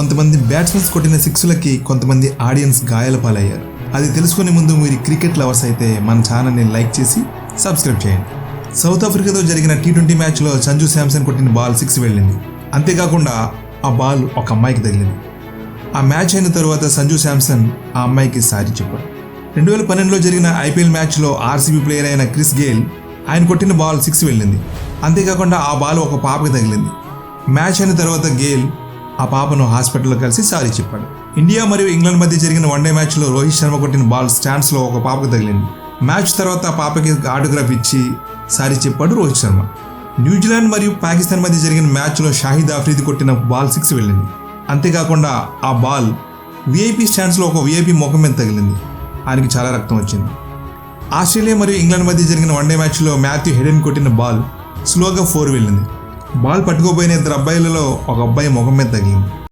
కొంతమంది బ్యాట్స్మెన్స్ కొట్టిన సిక్స్లకి కొంతమంది ఆడియన్స్ గాయాల పాలయ్యారు. అది తెలుసుకునే ముందు మీరు క్రికెట్ లవర్స్ అయితే మన ఛానల్ని లైక్ చేసి సబ్స్క్రైబ్ చేయండి. సౌత్ ఆఫ్రికాతో జరిగిన టీ ట్వంటీ మ్యాచ్లో సంజు శాంసన్ కొట్టిన బాల్ సిక్స్ వెళ్ళింది. అంతేకాకుండా ఆ బాల్ ఒక అమ్మాయికి తగిలింది. ఆ మ్యాచ్ అయిన తర్వాత సంజు శాంసన్ ఆ అమ్మాయికి సారీ చెప్పాడు. రెండు వేల పన్నెండులో జరిగిన ఐపీఎల్ మ్యాచ్లో ఆర్సీబీ ప్లేయర్ అయిన క్రిస్ గేల్ ఆయన కొట్టిన బాల్ సిక్స్ వెళ్ళింది. అంతేకాకుండా ఆ బాల్ ఒక పాపకి తగిలింది. మ్యాచ్ అయిన తర్వాత గేల్ ఆ పాపను హాస్పిటల్లో కలిసి సారీ చెప్పాడు. ఇండియా మరియు ఇంగ్లాండ్ మధ్య జరిగిన వన్డే మ్యాచ్లో రోహిత్ శర్మ కొట్టిన బాల్ స్టాండ్స్లో ఒక పాపకు తగిలింది. మ్యాచ్ తర్వాత ఆ పాపకి ఆటోగ్రాఫ్ ఇచ్చి సారీ చెప్పాడు రోహిత్ శర్మ. న్యూజిలాండ్ మరియు పాకిస్తాన్ మధ్య జరిగిన మ్యాచ్లో షాహిద్ ఆఫ్రీది కొట్టిన బాల్ సిక్స్ వెళ్ళింది. అంతేకాకుండా ఆ బాల్ విఐపి స్టాండ్స్లో ఒక విఐపి ముఖం మీద తగిలింది. ఆయనకి చాలా రక్తం వచ్చింది. ఆస్ట్రేలియా మరియు ఇంగ్లాండ్ మధ్య జరిగిన వన్డే మ్యాచ్లో మాథ్యూ హెడెన్ కొట్టిన బాల్ స్లోగా ఫోర్ వెళ్ళింది. బాల్ పట్టుకోపోయిన ఇద్దరు అబ్బాయిలలో ఒక అబ్బాయి ముఖం మీద తగిలింది.